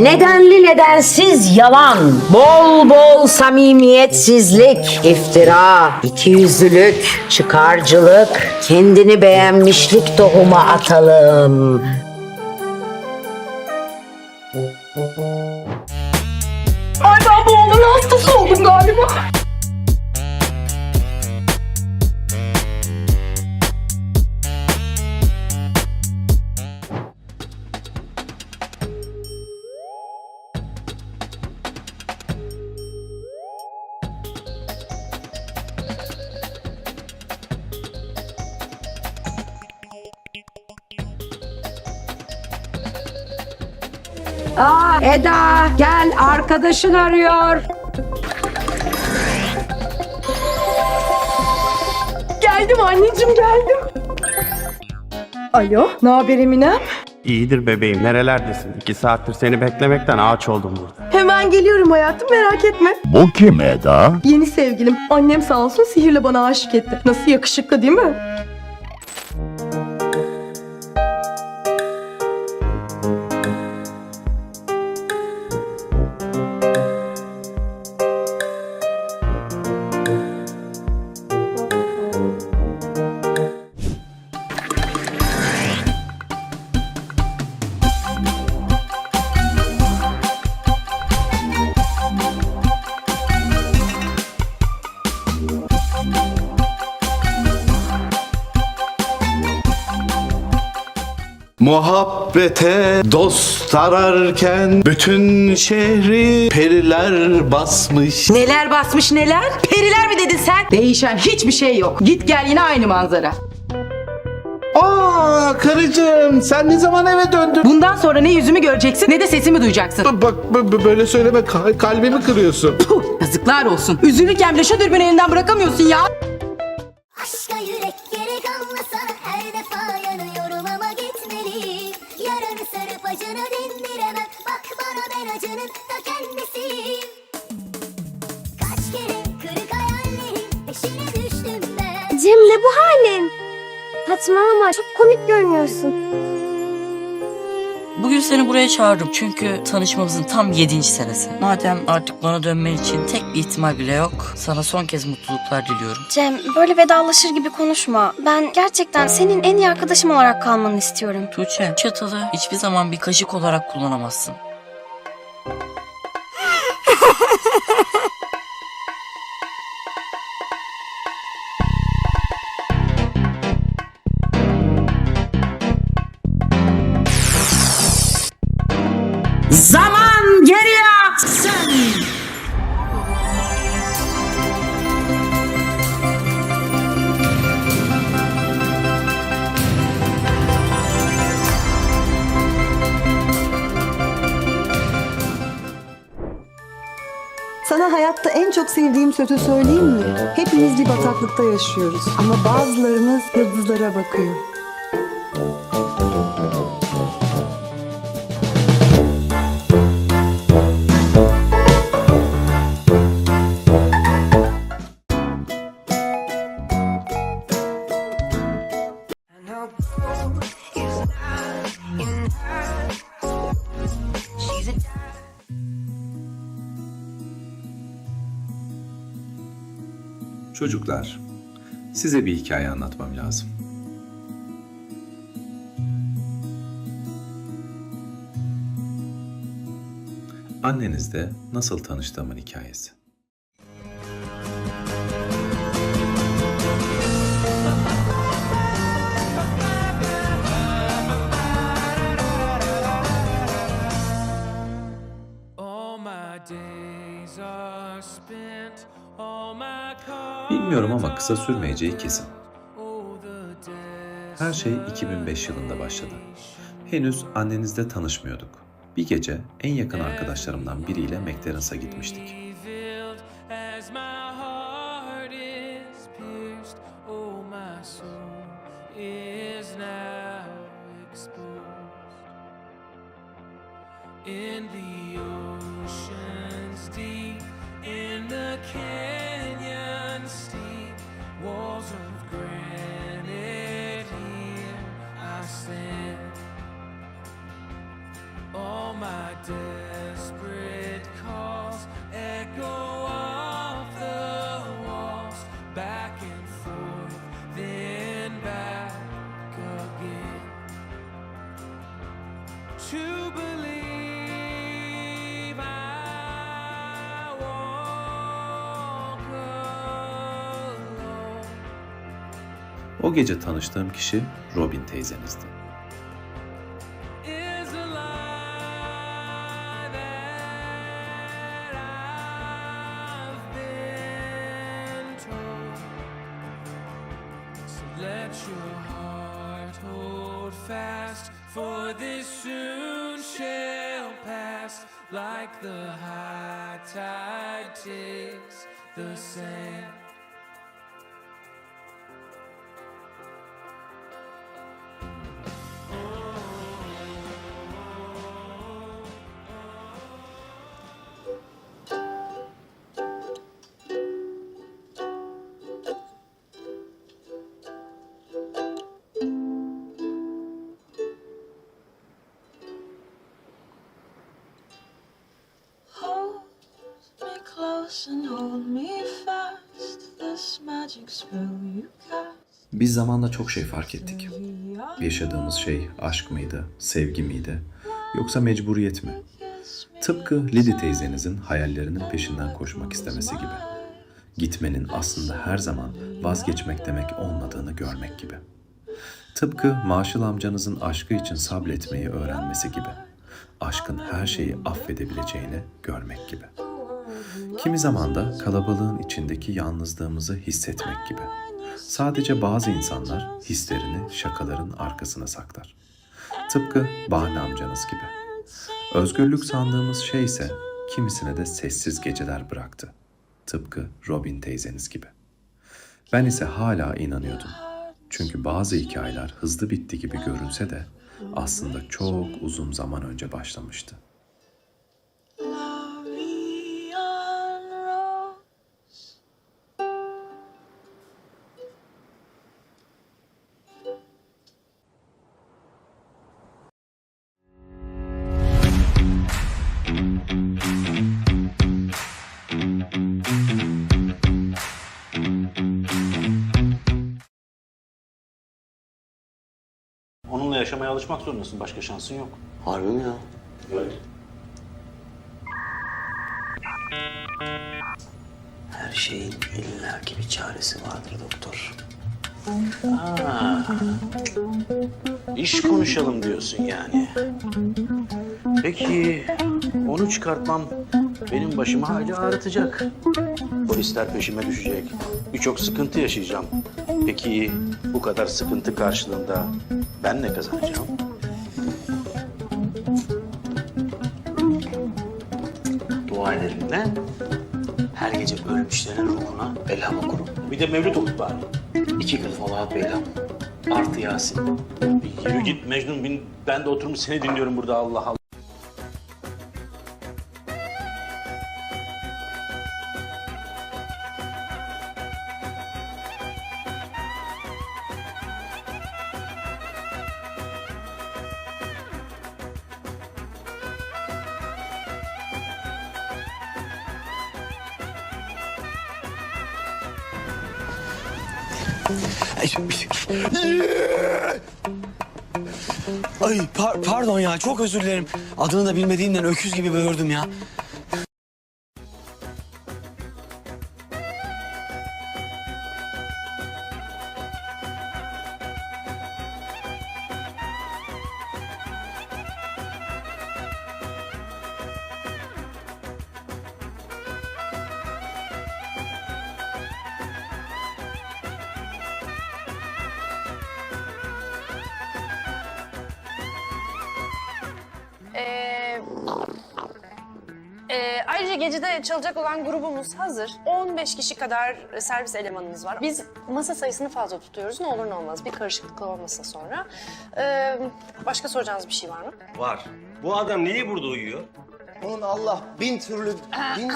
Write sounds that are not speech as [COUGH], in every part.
Nedenli nedensiz yalan, bol bol samimiyetsizlik, iftira, ikiyüzlülük, çıkarcılık, kendini beğenmişlik tohumu atalım. Aa Eda gel arkadaşın arıyor. Geldim anneciğim geldim. Alo, ne haber Eminem? İyidir bebeğim nerelerdesin? İki saattir seni beklemekten ağaç oldum burada. Hemen geliyorum hayatım merak etme. Bu kim Eda? Yeni sevgilim. Annem sağ olsun sihirle bana aşık etti. Nasıl yakışıklı değil mi? Muhabbete dost ararken bütün şehri periler basmış. Neler basmış neler? Periler mi dedin sen? Değişen hiçbir şey yok. Git gel yine aynı manzara. Aa karıcığım sen ne zaman eve döndün? Bundan sonra ne yüzümü göreceksin ne de sesimi duyacaksın. Bak b- b- böyle söyleme ka- kalbimi kırıyorsun. Puh, yazıklar olsun. Üzülürken bile şu dürbünü elinden bırakamıyorsun ya. Hayallerin peşine düştüm ben Cem ne bu halin? Saçmalama çok komik görünüyorsun. Bugün seni buraya çağırdım çünkü tanışmamızın tam 7. senesi. Madem artık bana dönmen için tek bir ihtimal bile yok, sana son kez mutluluklar diliyorum. Cem böyle vedalaşır gibi konuşma. Ben gerçekten senin en iyi arkadaşım olarak kalmanı istiyorum. Tuğçe, çatalı hiçbir zaman bir kaşık olarak kullanamazsın. Sana hayatta en çok sevdiğim sözü söyleyeyim mi? Hepimiz bir bataklıkta yaşıyoruz ama bazılarımız yıldızlara bakıyor. Çocuklar, size bir hikaye anlatmam lazım. Annenizle nasıl tanıştığımın hikayesi. Bilmiyorum ama kısa sürmeyeceği kesin. Her şey 2005 yılında başladı. Henüz annenizle tanışmıyorduk. Bir gece en yakın arkadaşlarımdan biriyle McDonald's'a gitmiştik. In the canyon steep, walls of granite here I stand. All my days. O gece tanıştığım kişi Robin teyzenizdi. like the high tide takes the sand. Biz zamanla çok şey fark ettik. Yaşadığımız şey aşk mıydı, sevgi miydi, yoksa mecburiyet mi? Tıpkı Lily teyzenizin hayallerinin peşinden koşmak istemesi gibi. Gitmenin aslında her zaman vazgeçmek demek olmadığını görmek gibi. Tıpkı Maşıl amcanızın aşkı için sabretmeyi öğrenmesi gibi. Aşkın her şeyi affedebileceğini görmek gibi. Kimi zaman da kalabalığın içindeki yalnızlığımızı hissetmek gibi. Sadece bazı insanlar hislerini şakaların arkasına saklar. Tıpkı Bahane amcanız gibi. Özgürlük sandığımız şey ise kimisine de sessiz geceler bıraktı. Tıpkı Robin teyzeniz gibi. Ben ise hala inanıyordum. Çünkü bazı hikayeler hızlı bitti gibi görünse de aslında çok uzun zaman önce başlamıştı. Yaşamaya alışmak zorundasın. Başka şansın yok. Harbi mi ya? Evet. Her şeyin illaki bir çaresi vardır doktor. İş konuşalım diyorsun yani. Peki onu çıkartmam benim başıma hala ağrıtacak. Polisler peşime düşecek. Birçok sıkıntı yaşayacağım. Peki bu kadar sıkıntı karşılığında ben ne kazanacağım? Dua ederim. Her gece ölmüşlerin ruhuna Belham okurum. Bir de mevlüt okut bari. İki kıl Falak Belham. Artı Yasin. Yürü git Mecnun. bin- Ben de oturmuş seni dinliyorum burada Allah Allah. Ay par- pardon ya çok özür dilerim. Adını da bilmediğimden öküz gibi böğürdüm ya. Olan grubumuz hazır. 15 kişi kadar servis elemanımız var. Biz masa sayısını fazla tutuyoruz. Ne olur ne olmaz. Bir karışıklık olmasın sonra. Ee, başka soracağınız bir şey var mı? Var. Bu adam niye burada uyuyor? Onun Allah bin türlü, bin,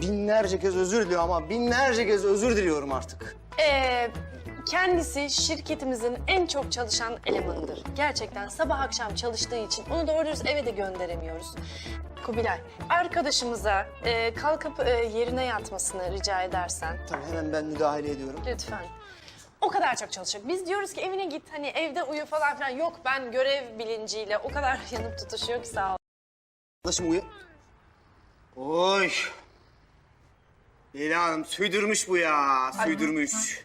binlerce kez özür diliyor ama binlerce kez özür diliyorum artık. Ee, kendisi şirketimizin en çok çalışan elemanıdır. Gerçekten sabah akşam çalıştığı için onu doğru dürüst eve de gönderemiyoruz. Kubilay, arkadaşımıza e, kalkıp e, yerine yatmasını rica edersen. Tabii hemen ben müdahale ediyorum. Lütfen. O kadar çok çalışacak. Biz diyoruz ki evine git hani evde uyu falan filan. Yok ben görev bilinciyle o kadar [LAUGHS] yanıp tutuşuyor ki sağ ol. Arkadaşım uyu. Oy. Leyla Hanım süydürmüş bu ya, süydürmüş.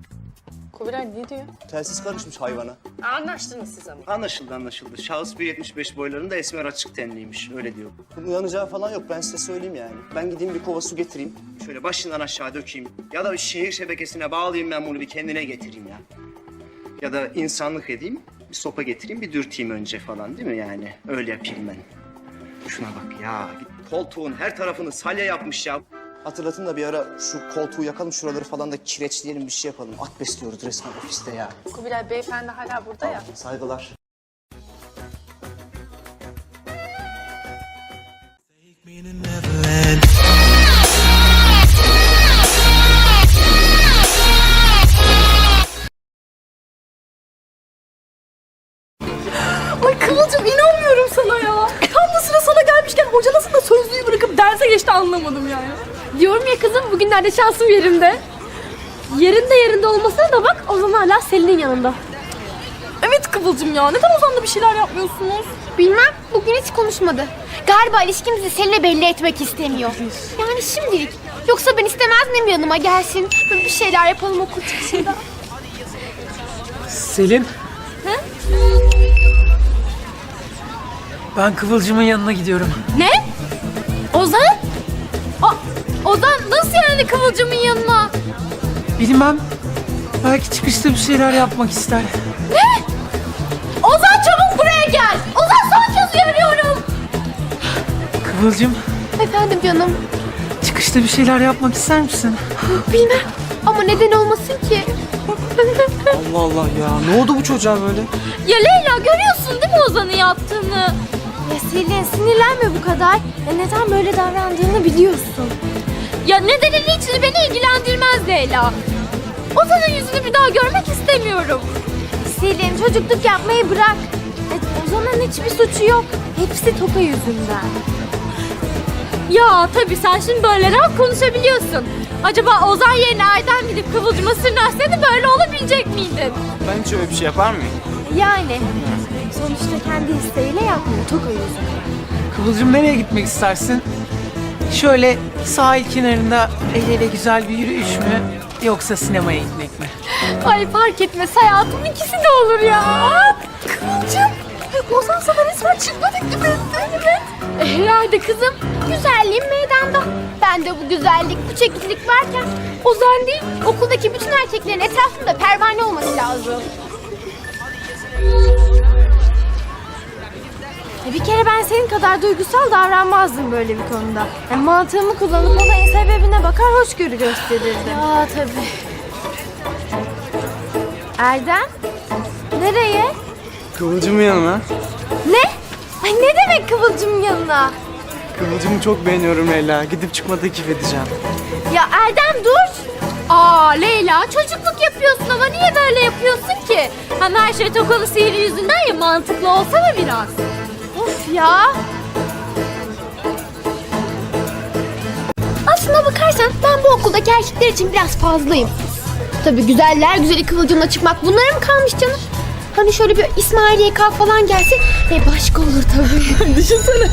Kubilay ne diyor? Telsiz karışmış hayvana. Anlaştınız siz ama. Anlaşıldı anlaşıldı. Şahıs 1.75 boylarında esmer açık tenliymiş. Öyle diyor. Bunun uyanacağı falan yok. Ben size söyleyeyim yani. Ben gideyim bir kova su getireyim. Şöyle başından aşağı dökeyim. Ya da bir şehir şebekesine bağlayayım ben bunu bir kendine getireyim ya. Ya da insanlık edeyim. Bir sopa getireyim bir dürteyim önce falan değil mi yani? Öyle yapayım ben. Şuna bak ya. Koltuğun her tarafını salya yapmış ya. Hatırlatın da bir ara şu koltuğu yakalım şuraları falan da kireçleyelim bir şey yapalım. At besliyoruz resmen ofiste ya. Kubilay beyefendi hala burada ya. Saygılar. Ay Kıvılcım inanmıyorum sana ya. Tam da sıra sana gelmişken hoca nasıl da sözlüğü bırakıp derse geçti anlamadım yani. Diyorum ya kızım bugünlerde şansım yerimde. Yerinde yerinde olmasına da bak o zaman hala Selin'in yanında. Evet Kıvılcım ya neden Ozan'da bir şeyler yapmıyorsunuz? Bilmem bugün hiç konuşmadı. Galiba ilişkimizi Selin'e belli etmek istemiyor. Yani şimdilik. Yoksa ben istemez miyim yanıma gelsin. Böyle bir şeyler yapalım okul çıkışında. Selin. Ben Kıvılcım'ın yanına gidiyorum. Ne? Ozan? Ozan nasıl yani Kıvılcım'ın yanına? Bilmem. Belki çıkışta bir şeyler yapmak ister. Ne? Ozan çabuk buraya gel. Ozan son kez uyarıyorum. Kıvılcım, Efendim canım. çıkışta bir şeyler yapmak ister misin? Bilmem. Ama neden olmasın ki? Allah Allah ya. Ne oldu bu çocuğa böyle? Ya Leyla görüyorsun değil mi Ozan'ın yaptığını? Ya Selin sinirlenme bu kadar. Ya neden böyle davrandığını biliyorsun. Ya nedeni niçin beni ilgilendirmez Leyla. Ozan'ın yüzünü bir daha görmek istemiyorum. Selin çocukluk yapmayı bırak. E, Ozan'ın hiçbir suçu yok. Hepsi Toka yüzünden. Ya tabii sen şimdi böyle rahat konuşabiliyorsun. Acaba Ozan yerine Erdem gidip Kıvılcım'a sırnaşsaydı böyle olabilecek miydin? Ben hiç öyle bir şey yapar mıyım? Yani sonuçta kendi isteğiyle yapmıyor Toka yüzünden. Kıvılcım nereye gitmek istersin? Şöyle sahil kenarında el ele güzel bir yürüyüş mü? Yoksa sinemaya gitmek mi? Ay fark etmez hayatım ikisi de olur ya. Kıvılcım. Ozan sana resmen çıkma teklif etti. Evet. Herhalde kızım. Güzelliğim meydanda. Ben de bu güzellik, bu çekicilik varken Ozan değil, okuldaki bütün erkeklerin etrafında pervane olması lazım. Kere ben senin kadar duygusal davranmazdım böyle bir konuda. Yani mantığımı kullanıp olayın sebebine bakar hoşgörü gösterirdim. Ya tabii. Erdem? Nereye? Kıvılcım'ın yanına. Ne? Ay ne demek Kıvılcım yanına? Kıvılcım'ı çok beğeniyorum Leyla. Gidip çıkma teklif edeceğim. Ya Erdem dur. Aa Leyla çocukluk yapıyorsun ama niye böyle yapıyorsun ki? Hem her şey tokalı sihri yüzünden ya mantıklı olsana biraz. Ya. Aslına bakarsan ben bu okuldaki erkekler için biraz fazlayım. Tabii güzeller güzeli kıvılcımla çıkmak bunlara mı kalmış canım? Hani şöyle bir İsmail YK falan gelse e başka olur tabii. [LAUGHS] Düşünsene.